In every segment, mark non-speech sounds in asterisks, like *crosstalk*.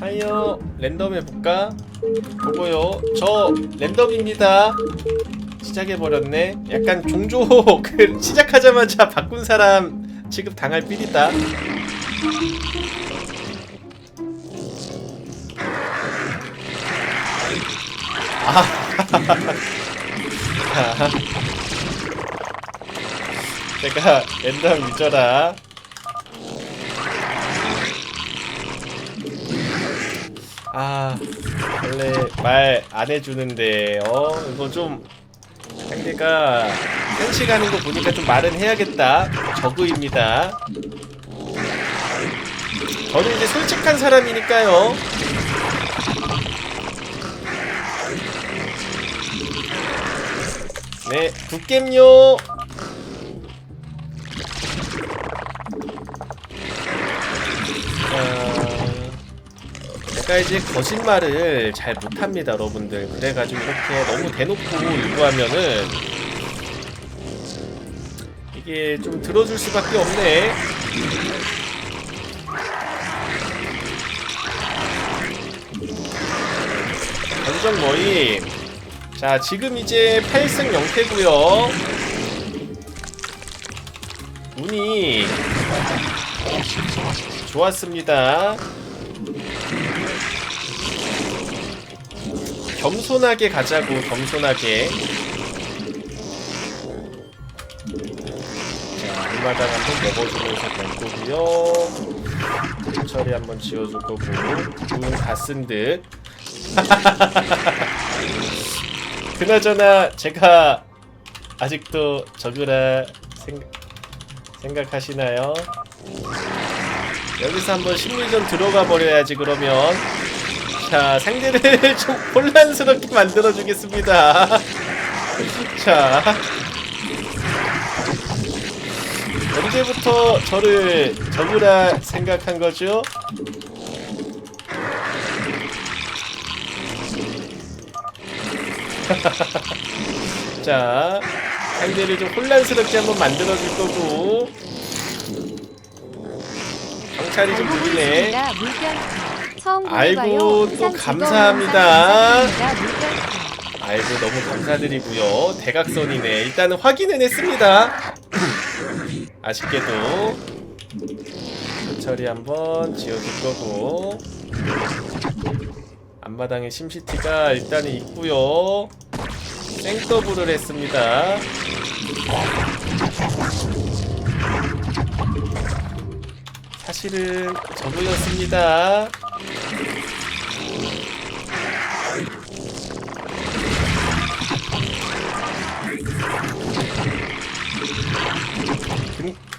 하이요. 랜덤 해볼까? 보고요. 저 랜덤입니다. 시작해버렸네. 약간 그 *laughs* 시작하자마자 바꾼 사람 취급 당할 삘이다. 아. *laughs* 제가 랜덤 유저라 아 원래 말 안 해주는데 어 이거 좀 상대가 센치 가는 거 보니까 좀 말은 해야겠다. 저그입니다. 저는 이제 솔직한 사람이니까요. 네 굿겜요 제가 이제 거짓말을 잘 못합니다, 여러분들. 그래가지고 이렇게 너무 대놓고 요구하면은 이게 좀 들어줄 수밖에 없네. 전적 모임. 자, 지금 이제 8승 0패고요. 운이 좋았습니다. 겸손하게 가자고 겸손하게. 자 앞마당 한번 먹어주면서 갈 거고요. 처리 한번 지어줄 거고 눈다쓴듯. 그나저나 제가 아직도 적으라 생각, 생각하시나요? 여기서 한번 심리전 들어가 버려야지 그러면 자 상대를 *laughs* 좀 혼란스럽게 만들어 주겠습니다. *laughs* 자. 언제부터 저를 적으라 생각한 거죠? *laughs* 자 상대를 좀 혼란스럽게 한번 만들어 줄 거고. 경찰이 좀 보이네 아이고, 또 감사합니다. 아이고 너무 감사드리고요. 대각선이네. 일단은 확인은 했습니다. *clears throat* 아쉽게도 처리 한번 지어줄 거고. 앞마당에 심시티가 일단은 있고요. 생더블을 했습니다. 사실은 저거였습니다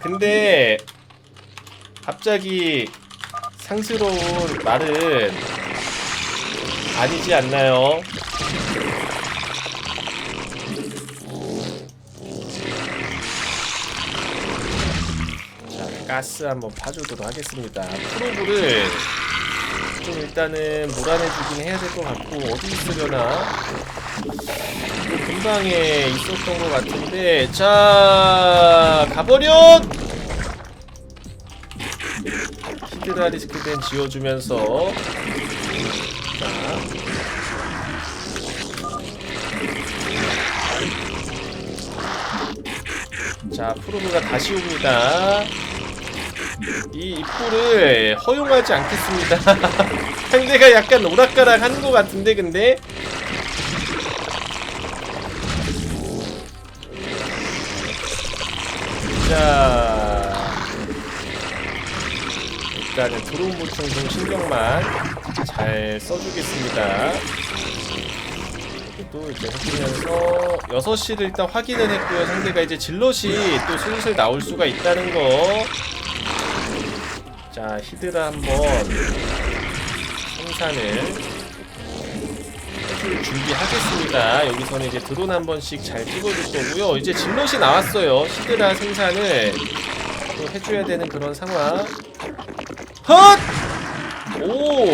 근, 근데 갑자기 상스러운 말은 아니지 않나요? 자, 가스 한번 파주도록 하겠습니다. 프로브를 좀 일단은 몰아내주긴 해야 될 것 같고 어디 있으려나? 그 근방에 있었던 것 같은데 자 가버려! 히드라 리스크된 지워주면서 자 자, 프로브가 다시 옵니다. 이 입구를 허용하지 않겠습니다. *laughs* 상대가 약간 오락가락 하는 것 같은데, 근데? 자. 일단은 드론 보충 좀 신경만 잘 써주겠습니다. 또 이제 해주면서 6시를 일단 확인을 했고요. 상대가 이제 질럿이 또 슬슬 나올 수가 있다는 거. 자, 히드라 한번 생산을 해줄 준비하겠습니다. 여기서는 이제 드론 한 번씩 잘 찍어줄 거고요. 이제 질럿이 나왔어요. 히드라 생산을 또 해줘야 되는 그런 상황. 헛! 오!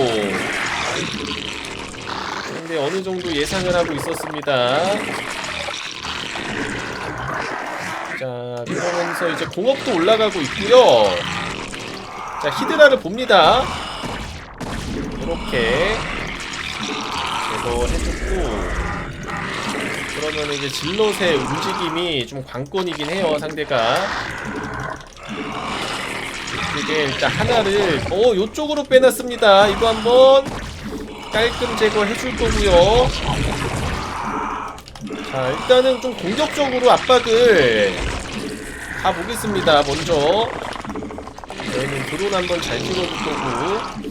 근데 어느 정도 예상을 하고 있었습니다. 자, 그러면서 이제 공업도 올라가고 있고요. 자, 히드라를 봅니다. 이렇게 제거해줬고 그러면 이제 질럿의 움직임이 좀 관건이긴 해요 상대가. 이게 일단 하나를 어 요쪽으로 빼놨습니다. 이거 한번 깔끔 제거해줄 거고요. 자 일단은 좀 공격적으로 압박을 가보겠습니다 먼저. 저희는 드론 한번 잘 찍어줄 거고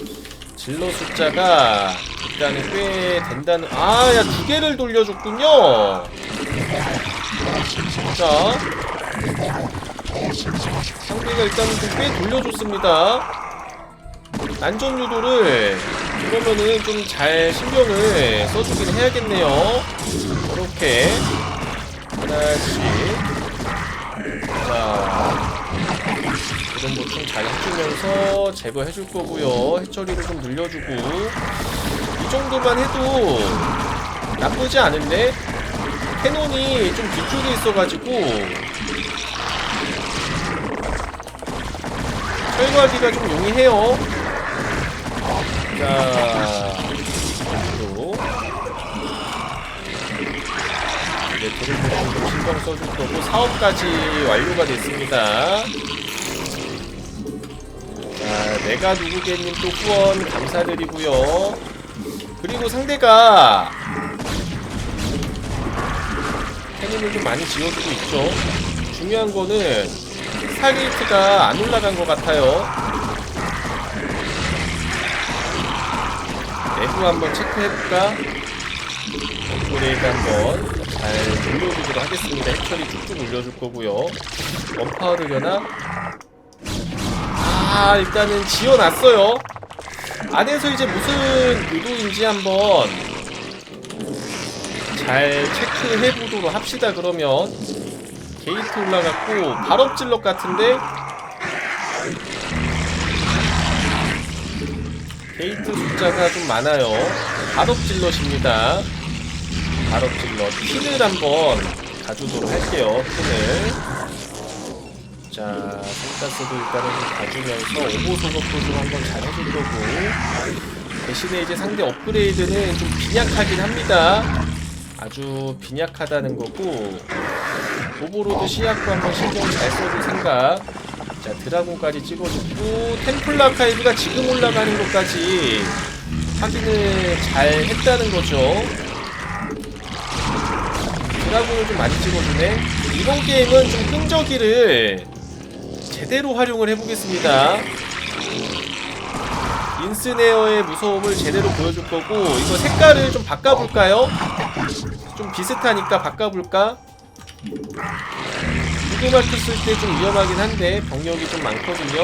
질러 숫자가 일단은 꽤 된다는 아 야 두 개를 돌려줬군요. 자. 상대가 일단은 좀꽤 돌려줬습니다. 난전 유도를 그러면은 좀 잘 신경을 써주긴 해야겠네요. 이렇게. 하나씩. 자 이런 보충 잘 해주면서 제거해줄 거고요. 해처리를 좀 늘려주고. 이 정도만 해도 나쁘지 않은데? 캐논이 좀 뒤쪽에 있어가지고. 철거하기가 좀 용이해요. 자 또. 이제 보충 좀 신경 써줄 거고 사업까지 완료가 됐습니다 자, 내가 누구겠님 또 후원 감사드리고요. 그리고 상대가 해님을 좀 많이 지어주고 있죠. 중요한 거는 스타게이트가 안 올라간 것 같아요. 내부 한번 체크해볼까? 업그레이드 한번 잘 올려주도록 하겠습니다. 해처리 쭉쭉 올려줄 거고요. 원파워를 여나? 아 일단은 지어놨어요. 안에서 이제 무슨 의도인지 한번 잘 체크해 보도록 합시다 그러면. 게이트 올라갔고 발업질럿 같은데? 게이트 숫자가 좀 많아요. 발업질럿입니다. 발업질럿 핀을 한번 가주도록 할게요 핀을 자, 성가스도 일단은 좀 봐주면서 오보 소속도 좀 한번 잘 해줄 거고 대신에 이제 상대 업그레이드는 좀 빈약하긴 합니다. 아주 빈약하다는 거고 오버로드 시약도 한번 신경 잘 써줄 생각 자, 드라곤까지 찍어줬고 템플 아카이브가 지금 올라가는 것까지 확인을 잘 했다는 거죠. 드라곤을 좀 많이 찍어주네. 이번 게임은 좀 끈적이를 제대로 활용을 해보겠습니다. 인스네어의 무서움을 제대로 보여줄 거고 이거 색깔을 좀 바꿔볼까요? 좀 비슷하니까 바꿔볼까? 무드마크 쓸 때 좀 위험하긴 한데 병력이 좀 많거든요.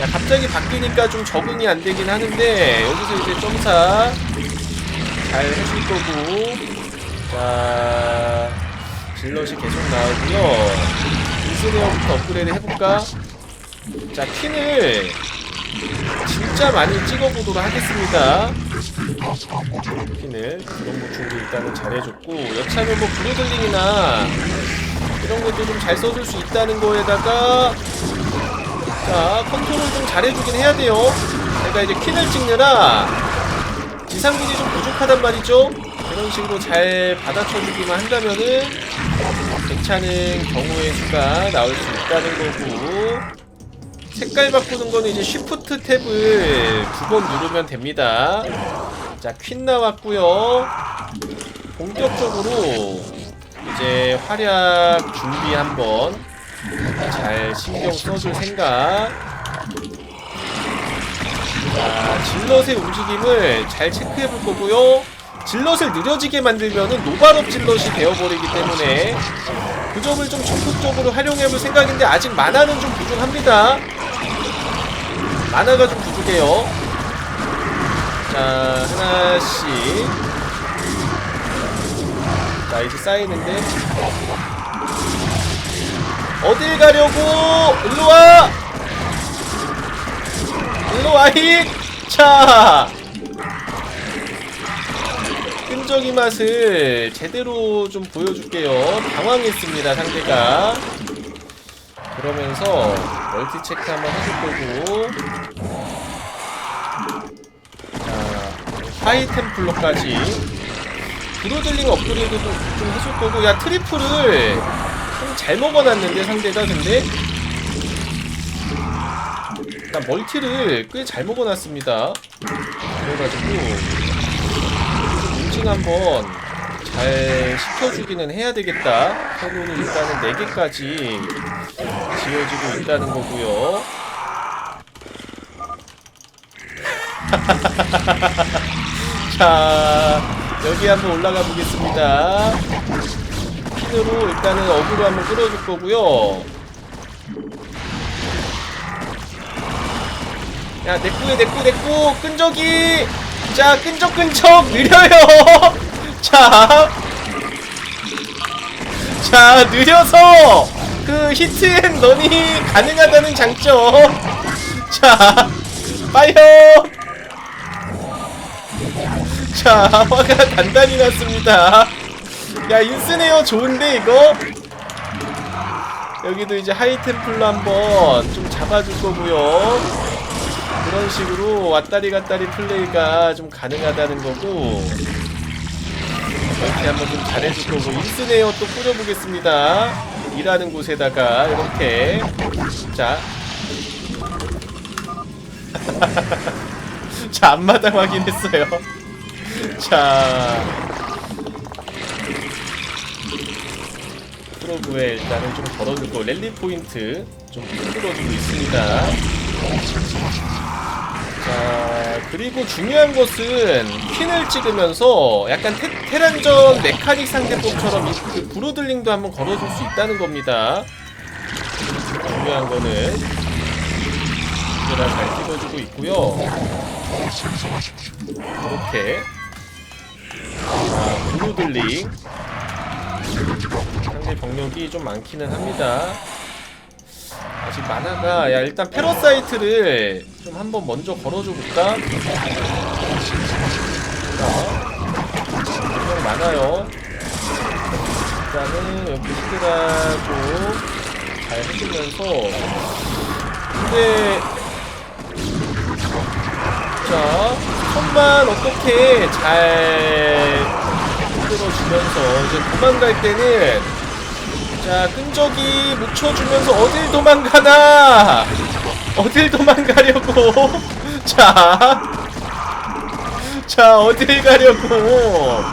야 갑자기 바뀌니까 좀 적응이 안 되긴 하는데 여기서 이제 점사 잘 해줄 거고 자 질럿이 계속 나오고요. 인스네어부터 업그레이드 해볼까? 자, 퀸을 진짜 많이 찍어보도록 하겠습니다. 퀸을 그런 보충도 일단은 잘해줬고 여차하면 뭐 브로들링이나 이런 것도 좀 잘 써줄 수 있다는 거에다가 자, 컨트롤 좀 잘해주긴 해야 돼요. 내가 이제 퀸을 찍느라 지상군이 좀 부족하단 말이죠. 이런 식으로 잘 받아쳐주기만 한다면은 괜찮은 경우의 수가 나올 수 있다는 거고 색깔 바꾸는 거는 이제 쉬프트 탭을 두 번 누르면 됩니다. 자퀸 나왔고요. 본격적으로 이제 활약 준비 한번 잘 신경 써줄 생각. 자 질럿의 움직임을 잘 체크해 볼 거고요 질럿을 느려지게 만들면은 노발업 질럿이 되어버리기 때문에 그 점을 좀 적극적으로 활용해볼 생각인데 아직 만화는 좀 부족합니다. 만화가 좀 부족해요. 자 하나씩. 자 이제 쌓이는데. 어딜 가려고? 일로와! 일로와 힛 자 끈적이 맛을 제대로 좀 보여줄게요. 당황했습니다, 상대가. 그러면서 멀티 체크 한번 해줄 거고. 하이 템플러까지 브로들링 업그레이드도 좀 해줄 거고 야 트리플을 좀 잘 먹어놨는데 상대가 근데 일단 멀티를 꽤 잘 먹어놨습니다 그래가지고 인증 한번 잘 시켜주기는 해야 되겠다. 캐논이 일단은 4개까지 지어지고 있다는 거고요. *laughs* 자 여기 한번 올라가 보겠습니다. 핀으로 일단은 어그로 한번 끌어줄 거고요. 야 내꾸에 내꾸 내꾸 끈적이 자 끈적끈적 느려요. *laughs* 자 자 느려서 그 히트앤런이 가능하다는 장점. *laughs* 자 파이어 자 화가 단단히 났습니다. 야 인스네어 좋은데 이거? 여기도 이제 하이템플러 한번 좀 잡아줄 거고요 그런 식으로 왔다리 갔다리 플레이가 좀 가능하다는 거고 이렇게 한번 좀 잘해줄 거고 인스네어 또 뿌려보겠습니다 일하는 곳에다가 이렇게 자 *laughs* 자, 앞마당 확인했어요. 자. 프로브에 일단은 좀 걸어주고, 랠리 포인트 좀 흔들어주고 있습니다. 자, 그리고 중요한 것은 핀을 찍으면서 약간 테, 테란전 메카닉 상대법처럼 이- 그 브로들링도 한번 걸어줄 수 있다는 겁니다. 중요한 거는 이거랑 잘 찍어주고 있고요. 이렇게 자, 브루들링 상대 병력이 좀 많기는 합니다. 아직 만화가 야 일단 패러사이트를 좀 한번 먼저 걸어줘 볼까? 자, 병력 많아요. 일단은 여기 히드라도 잘 해주면서 근데 자, 손만 어떻게 잘 흔들어주면서 이제 도망갈 때는 자, 끈적이 묻혀주면서 어딜 도망가나! 어딜 도망가려고! *laughs* 자, 자, 어딜 가려고!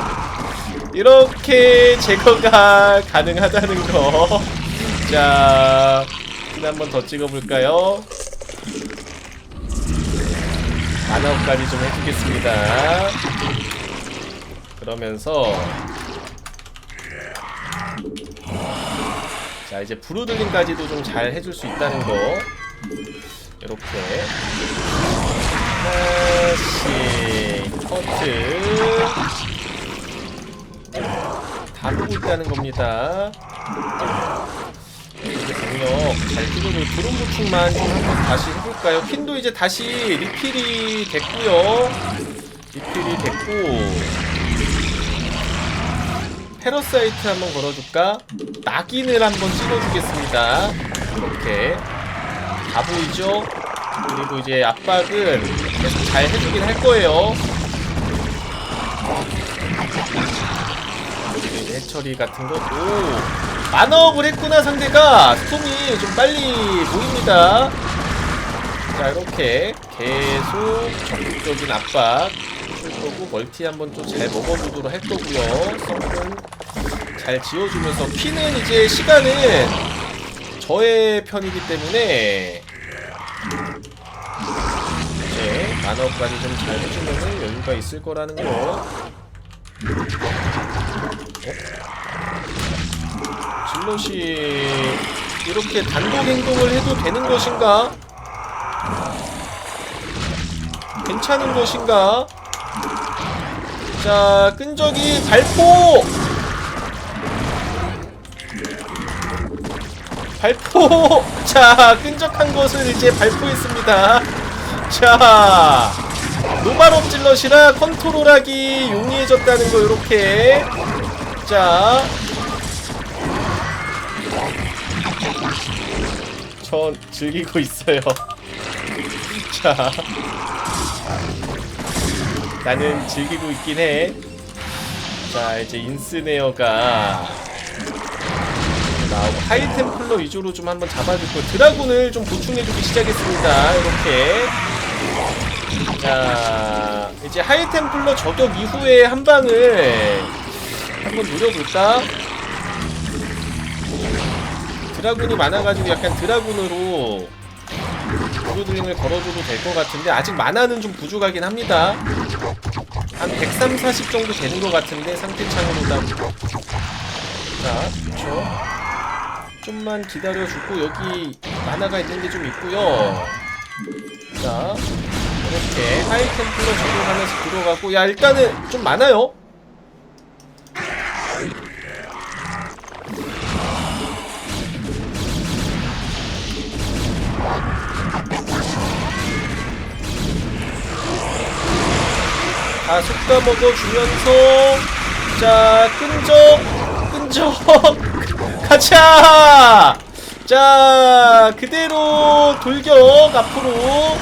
이렇게 제거가 가능하다는 거. 자, 한번 더 찍어볼까요? 만화까지 좀 해주겠습니다. 그러면서 자 이제 브루들링까지도 좀 잘 해줄 수 있다는 거 이렇게 하나씩 커트 다 보고 있다는 겁니다. 이제 병력 잘 드론 보충만 좀 한번 다시 해볼까요? 핀도 이제 다시 리필이 됐고요. 리필이 됐고 패러사이트 한번 걸어줄까? 낙인을 한번 찍어주겠습니다. 이렇게 다 보이죠? 그리고 이제 압박은 계속 잘 해주긴 할 거예요. 이제 해처리 같은 것도 만업을 했구나 상대가 스톰이 좀 빨리 보입니다. 자 이렇게 계속 적극적인 압박 거고 멀티 한번 좀 잘 먹어보도록 할 거고요. 썸은 잘 지어주면서 피는 이제 시간은 저의 편이기 때문에 이제 만업까지 좀 잘 해주면 여유가 있을 거라는 거. 어? 질럿이 이렇게 단독 행동을 해도 되는 것인가? 괜찮은 것인가? 자, 끈적이 발포! 발포! *laughs* 자, 끈적한 것을 이제 발포했습니다. 자, 노말업 질럿이라 컨트롤하기 용이해졌다는 거, 요렇게. 자, 전 즐기고 있어요. *laughs* 자. 나는 즐기고 있긴 해. 자 이제 인스네어가 나오고 하이템플러 위주로 좀 한번 잡아주고 드라군을 좀 보충해주기 시작했습니다. 이렇게 자 이제 하이템플러 저격 이후에 한 방을 한번 노려볼까? 드라군이 많아가지고 약간 드라군으로 브루드링을 걸어줘도 될 것 같은데 아직 만화는 좀 부족하긴 합니다. 한 130, 40 정도 되는 것 같은데 상태창으로다. 자, 그렇죠. 좀만 기다려주고 여기 만화가 있는 게 좀 있고요. 자, 이렇게 하이템플러 적용하면서 들어가고 야 일단은 좀 많아요. 다 속다 먹어주면서. 자 끈적 끈적. *laughs* 가자! 자 그대로 돌격 앞으로.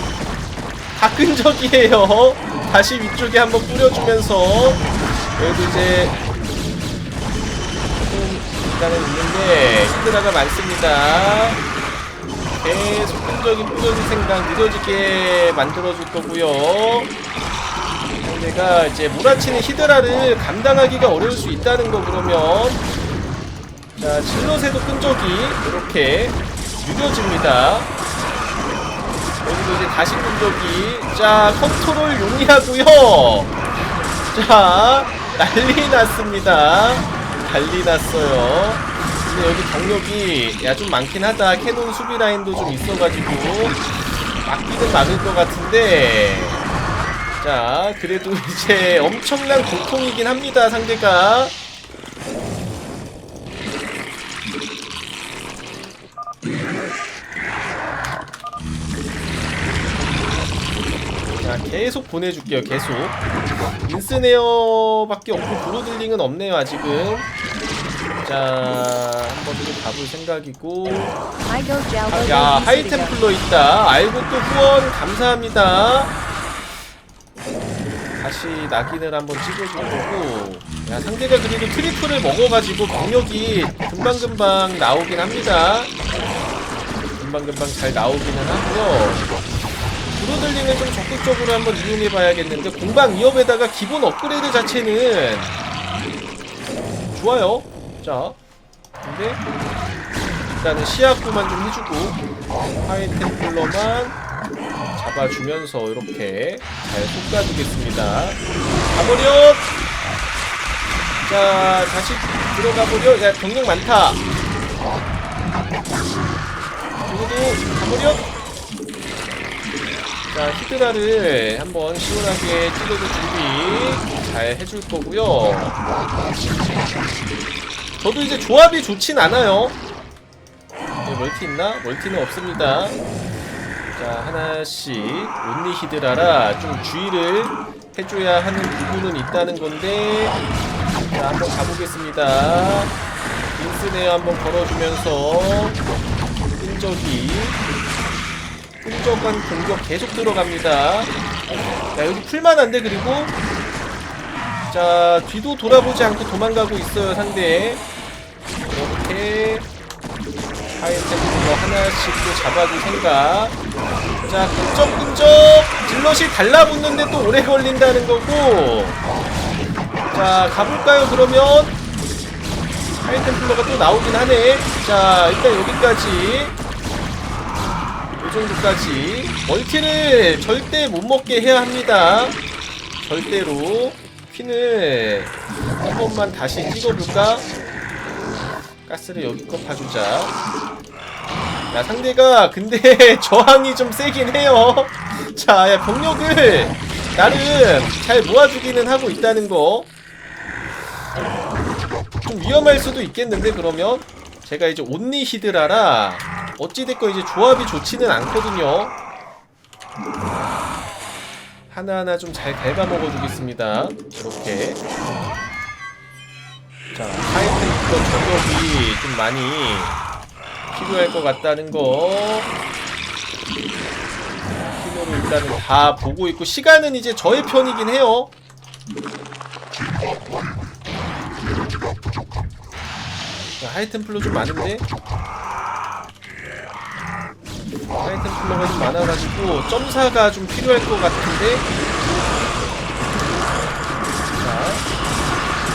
다 끈적이에요. 다시 위쪽에 한번 뿌려주면서. 여기도 이제 일단은 있는데 히드라가 많습니다. 계속 끈적이 뿌려줄 생각 느려지게 만들어줄 거고요 상대가 이제 몰아치는 히드라를 감당하기가 어려울 수 있다는 거 그러면 자 질럿에도 끈적이 이렇게 느려집니다. 여기도 이제 다시 끈적이. 자 컨트롤 용이하고요. 자 난리 났습니다. 난리 났어요. 근데 여기 경력이 야 좀 많긴 하다. 캐논 수비 라인도 좀 있어가지고 막기는 막을 것 같은데 자, 그래도 이제 엄청난 고통이긴 합니다, 상대가. 자, 계속 보내줄게요, 계속. 인스네어밖에 없고 브로들링은 없네요, 아직은. 자, 한번 또 가볼 생각이고. 아, 야, 하이템플러 있다. 알고 또 후원 감사합니다. 다시 낙인을 한번 찍어줄 거고. 야 상대가 그래도 트리플을 먹어가지고 병력이 금방금방 나오긴 합니다. 금방금방 잘 나오기는 하고요. 브로들링을 좀 적극적으로 한번 이용해봐야겠는데 공방 2업에다가 기본 업그레이드 자체는 좋아요. 자 근데 일단은 시야구만 좀 해주고 하이템플러만 잡아주면서 이렇게 잘 쏟아주겠습니다. 가버려! 자, 다시 들어가버려. 야, 병력 많다. 누구도 가버려! 자, 히드라를 한번 시원하게 찔러줄 준비 잘 해줄 거고요. 저도 이제 조합이 좋진 않아요. 네, 멀티 있나? 멀티는 없습니다. 자 하나씩 온리 히드라라 좀 주의를 해줘야 하는 부분은 있다는 건데 자 한번 가보겠습니다. 인스네어 한번 걸어주면서 끈적이 끈적한 공격 계속 들어갑니다. 자 여기 풀만한데 그리고. 자 뒤도 돌아보지 않고 도망가고 있어요 상대. 이렇게. 하이템플러 하나씩 또 잡아줄 생각 자 끈적끈적 질럿이 달라붙는데 또 오래 걸린다는 거고. 자 가볼까요? 그러면 하이템플러가 또 나오긴 하네. 자 일단 여기까지. 이 정도까지. 멀티를 절대 못 먹게 해야 합니다. 절대로 퀸을 한 번만 다시 찍어볼까? 가스를 여기껏 봐주자 야 상대가 근데 *laughs* 저항이 좀 세긴 해요. 자 야, 병력을 나름 잘 모아주기는 하고 있다는 거좀 위험할 수도 있겠는데 그러면? 제가 이제 온리 히드라라 어찌됐건 이제 조합이 좋지는 않거든요. 하나하나 좀 잘 갉아먹어 주겠습니다. 이렇게. 자 하이템플러 저격이 좀 많이 필요할 것 같다는 거 위치도 일단은 다 보고 있고 시간은 이제 저의 편이긴 해요. 자, 하이템플러 좀 많은데 하이템플러가 좀 많아가지고 점사가 좀 필요할 것 같은데 자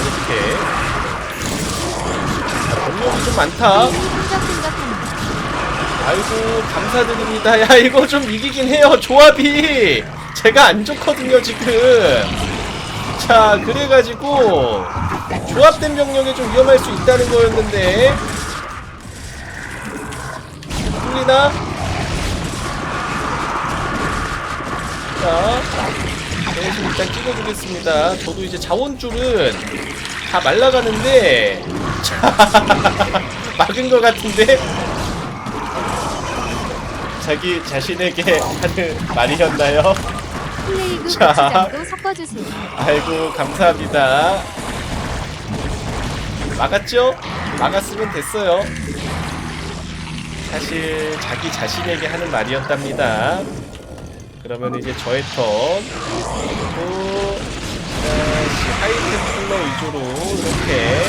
이렇게 자, 병력이 좀 많다. 아이고 감사드립니다. 야 이거 좀 이기긴 해요. 조합이. 제가 안 좋거든요 지금. 자 그래가지고 조합된 병력이 좀 위험할 수 있다는 거였는데. 뚫리나? 자 대신 일단 찍어주겠습니다. 저도 이제 자원줄은 다 말라가는데. *laughs* 자 막은 것 같은데 자기 자신에게 하는 말이었나요? 플레이그 자. 고추장도 섞어주세요. 아이고 감사합니다. 막았죠? 막았으면 됐어요. 사실 자기 자신에게 하는 말이었답니다. 그러면 이제 저의 턴. 그리고 다시 하이템플러 위주로 이렇게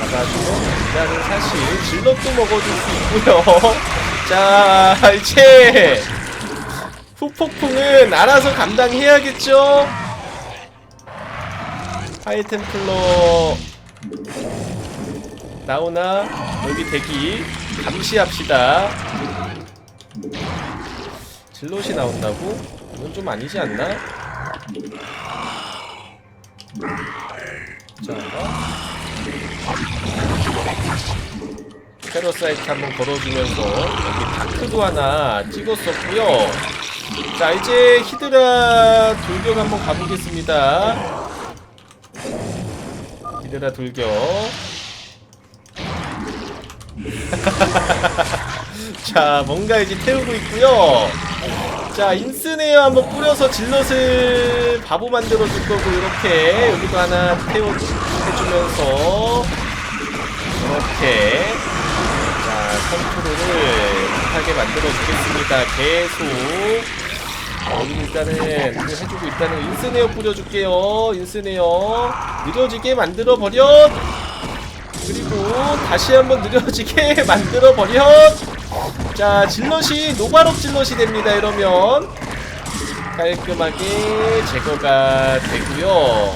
잡아주고 일단은 사실 질럿도 먹어줄 수 있고요. 자 이제 후폭풍은 알아서 감당해야겠죠? 하이템플러 나오나 여기 대기 감시합시다 질럿이 나온다고? 이건 좀 아니지 않나? 자 페러사이트 한번 걸어주면서 여기 다크도 하나 찍었었고요. 자 이제 히드라 돌격 한번 가보겠습니다. 히드라 돌격. *laughs* 자 뭔가 이제 태우고 있고요. 자 인스네어 한번 뿌려서 질럿을 바보 만들어 줄 거고 이렇게 여기도 하나 태워 해주면서 이렇게. 자 컨트롤을 못하게 만들어 주겠습니다. 계속. 여기 일단은 해주고 거. 인스네어 뿌려줄게요. 인스네어. 느려지게 만들어 버려. 그리고 다시 한번 느려지게 *laughs* 만들어 버려. 자 질럿이 노바롭 질럿이 됩니다 이러면. 깔끔하게 제거가 되고요.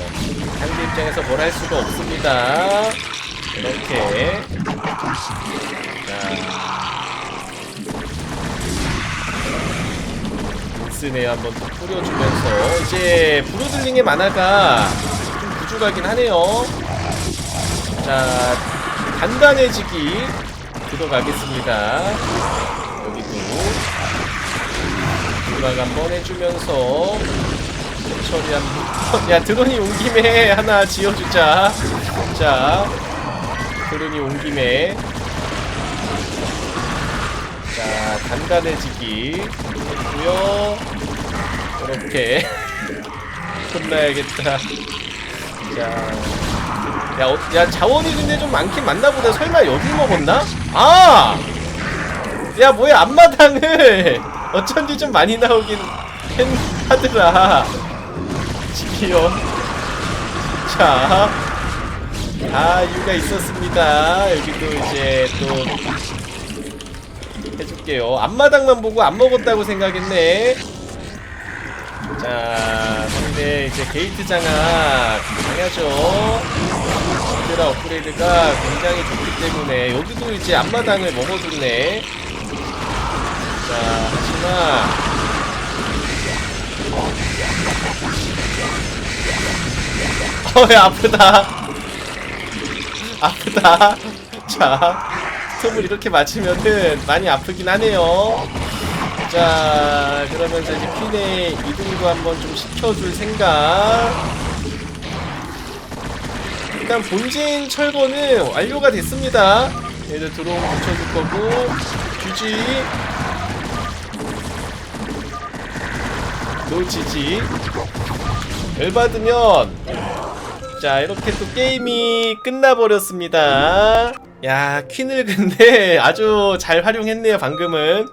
상대 입장에서 뭘 할 수가 없습니다. 이렇게 자 인스네 한번 더 뿌려주면서 이제 브로들링의 만화가 좀 부족하긴 하네요. 자 단단해지기 들어가겠습니다. 여기도 부각 한번 해주면서 처리 한번 야 드론이 온 김에 하나 지어주자. 자 드론이 온 김에 단단해지기 했고요 이렇게 *laughs* 혼나야겠다 자 야, 어, 야 자원이 근데 좀 많긴 많나 보다. 설마 여기 먹었나? 아! 야, 뭐야 앞마당을 *laughs* 어쩐지 좀 많이 나오긴 했, 하더라. 지기요. 자, 아 이유가 있었습니다. 여기도 이제 또 해줄게요. 앞마당만 보고 안 먹었다고 생각했네. 자, 상대 이제 게이트 장악 당하죠. 히드라 업그레이드가 굉장히 좋기 때문에 여기도 이제 앞마당을 먹어줬네. 자, 하지만 어야 아프다. 아프다. 자, 스톱을 이렇게 맞추면은 많이 아프긴 하네요. 자, 그러면서 이제 핀의 이동도 한번 좀 시켜줄 생각. 일단 본진 철거는 완료가 됐습니다. 얘들 드론 붙여줄 거고, GG. 노지지. 열받으면, 자, 이렇게 또 게임이 끝나버렸습니다. 야, 퀸을 근데 *laughs* 아주 잘 활용했네요, 방금은.